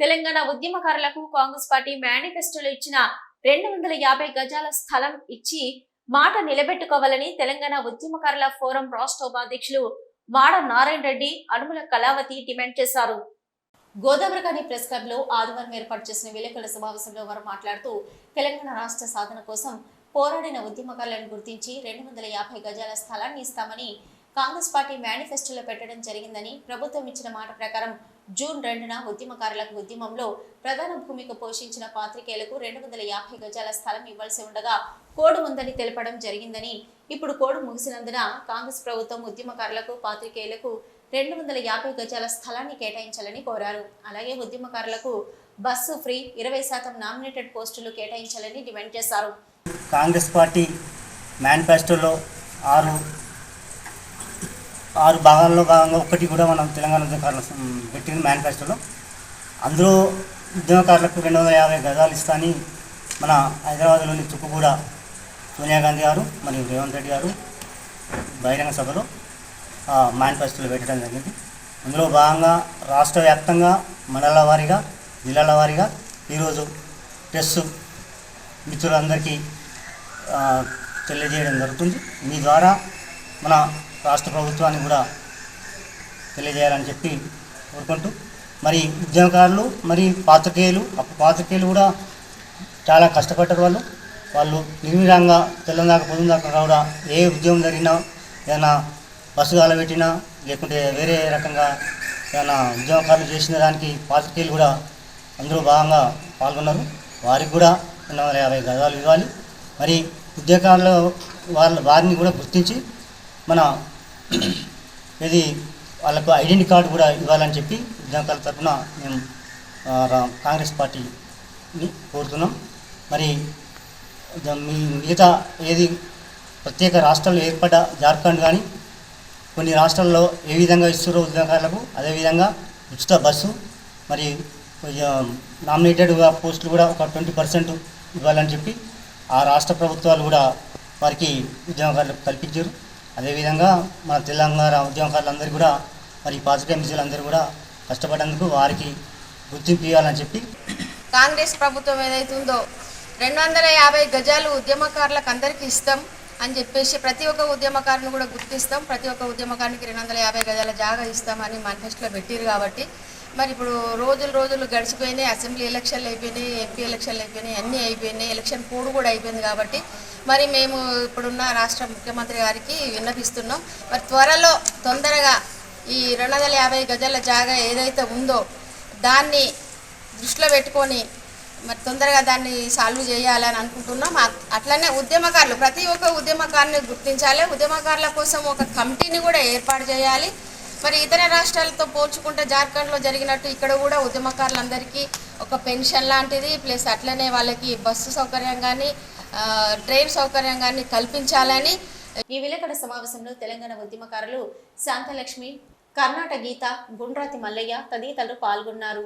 తెలంగాణ ఉద్యమకారులకు కాంగ్రెస్ పార్టీ మేనిఫెస్టోలో ఇచ్చిన రెండు వందల యాభై గజాల స్థలం ఇచ్చి మాట నిలబెట్టుకోవాలని తెలంగాణ ఉద్యమకారుల ఫోరం రాష్ట్ర ఉపాధ్యక్షులు మాడ నారాయణ రెడ్డి అనుముల కళావతి డిమాండ్ చేశారు. గోదావరిఖాని ప్రెస్ క్లబ్లో ఆదివారం ఏర్పాటు చేసిన విలేకరుల సమావేశంలో వారు మాట్లాడుతూ తెలంగాణ రాష్ట్ర సాధన కోసం పోరాడిన ఉద్యమకారులను గుర్తించి రెండు వందల యాభై గజాల స్థలాన్ని ఇస్తామని కాంగ్రెస్ పార్టీ మేనిఫెస్టోలో పెట్టడం జరిగిందని ప్రభుత్వం ఇచ్చిన మాట ప్రకారం జూన్ రెండున ఉద్యమకారులకు ఉద్యమంలో ప్రధాన భూమిక పోషించిన పాత్రికేయులకు రెండు వందల యాభై గజాల స్థలం ఇవ్వాల్సి ఉండగా కోడ్ ఉందని తెలపడం జరిగిందని ఇప్పుడు కోడ్ ముగిసినందున కాంగ్రెస్ ప్రభుత్వం ఉద్యమకారులకు పాత్రికేయులకు రెండు వందల యాభై గజాల స్థలాన్ని కేటాయించాలని కోరారు. అలాగే ఉద్యమకారులకు బస్సు ఫ్రీ ఇరవై శాతం నామినేటెడ్ పోస్టులు కేటాయించాలని డిమాండ్ చేశారు. కాంగ్రెస్ పార్టీ మేనిఫెస్టోలో ఆరు ఆరు భాగాల్లో భాగంగా ఒకటి కూడా మనం తెలంగాణ ఉద్యమకారులు పెట్టింది మేనిఫెస్టోలో అందులో ఉద్యమకారులకు రెండు వందల యాభై గజాలు ఇస్తాని మన హైదరాబాద్లోని చుక్కుగూడ సోనియా గాంధీ గారు మరియు రేవంత్ రెడ్డి గారు బహిరంగ సభలో మేనిఫెస్టోలో పెట్టడం జరిగింది. అందులో భాగంగా రాష్ట్ర వ్యాప్తంగా మండల వారీగా జిల్లాల వారీగా ఈరోజు ప్రెస్ మిత్రులందరికీ తెలియజేయడం జరుగుతుంది. మీ ద్వారా మన రాష్ట్ర ప్రభుత్వాన్ని కూడా తెలియజేయాలని చెప్పి కోరుకుంటూ మరి ఉద్యమకారులు మరి పాత్రికేయులు అప్పుడు పాత్రికేయులు కూడా చాలా కష్టపడ్డారు వాళ్ళు. వాళ్ళు నిర్విధంగా తెల్లందాక దాకా కూడా ఏ ఉద్యమం జరిగినా ఏదైనా బస్సు కాలబెట్టినా లేకుంటే వేరే రకంగా ఏదైనా ఉద్యమకారులు చేసిన దానికి పాత్రికేయులు కూడా అందరూ భాగంగా పాల్గొన్నారు. వారికి కూడా రెండు వందల యాభై గజాలు ఇవ్వాలి. మరి ఉద్యోగాల్లో వాళ్ళ వారిని కూడా గుర్తించి మన ఇది వాళ్ళకు ఐడెంటిటీ కార్డు కూడా ఇవ్వాలని చెప్పి ఉద్యోగాల తరఫున మేము కాంగ్రెస్ పార్టీని కోరుతున్నాం. మరి మీ మిగతా ఏది ప్రత్యేక రాష్ట్రాలు ఏర్పడ్డ జార్ఖండ్ కానీ కొన్ని రాష్ట్రాల్లో ఏ విధంగా ఇస్తున్నారో ఉద్యోగాలకు అదేవిధంగా ఉచిత బస్సు మరి నామినేటెడ్ పోస్టులు కూడా ఒక ట్వంటీ పర్సెంట్ ఇవ్వాలని చెప్పి ఆ రాష్ట్ర ప్రభుత్వాలు కూడా వారికి ఉద్యోగాలకు కల్పించారు. అదేవిధంగా మన తెలంగాణ ఉద్యమకారులందరూ కూడా మరి పాజిటివ్ మిజులందరూ కూడా కష్టపడేందుకు వారికి గుర్తింపు ఇవ్వాలని చెప్పి కాంగ్రెస్ ప్రభుత్వం ఏదైతే ఉందో రెండు వందల యాభై గజాలు ఉద్యమకారులకు అందరికీ ఇస్తాం అని చెప్పేసి ప్రతి ఒక్క ఉద్యమకారుని కూడా గుర్తిస్తాం. ప్రతి ఒక్క ఉద్యమకారునికి రెండు వందల యాభై గజాల జాగా ఇస్తామని మేనిఫెస్టోలో పెట్టారు కాబట్టి మరి ఇప్పుడు రోజులు రోజులు గడిచిపోయినాయి అసెంబ్లీ ఎలక్షన్లు అయిపోయినాయి ఎంపీ ఎలక్షన్లు అయిపోయినాయి అన్నీ అయిపోయినాయి ఎలక్షన్ కోడ్ కూడా అయిపోయింది కాబట్టి మరి మేము ఇప్పుడున్న రాష్ట్ర ముఖ్యమంత్రి గారికి విన్నపిస్తున్నాం. మరి త్వరలో తొందరగా ఈ రెండు వందల యాభై గజాల జాగా ఏదైతే ఉందో దాన్ని దృష్టిలో పెట్టుకొని మరి తొందరగా దాన్ని సాల్వ్ చేయాలని అనుకుంటున్నాం. అట్లనే ఉద్యమకారులు ప్రతి ఒక్క ఉద్యమకారుని గుర్తించాలి. ఉద్యమకారుల కోసం ఒక కమిటీని కూడా ఏర్పాటు చేయాలి. మరి ఇతర రాష్ట్రాలతో పోల్చుకుంటే జార్ఖండ్లో జరిగినట్టు ఇక్కడ కూడా ఉద్యమకారులందరికీ ఒక పెన్షన్ లాంటిది ప్లస్ అట్లనే వాళ్ళకి బస్సు సౌకర్యం కానీ ట్రైన్ సౌకర్యం కానీ కల్పించాలని ఈ విలేకరుల సమావేశంలో తెలంగాణ ఉద్యమకారులు శాంతలక్ష్మి కర్ణాట గీత గుండ్రాతి మల్లయ్య తదితరులు పాల్గొన్నారు.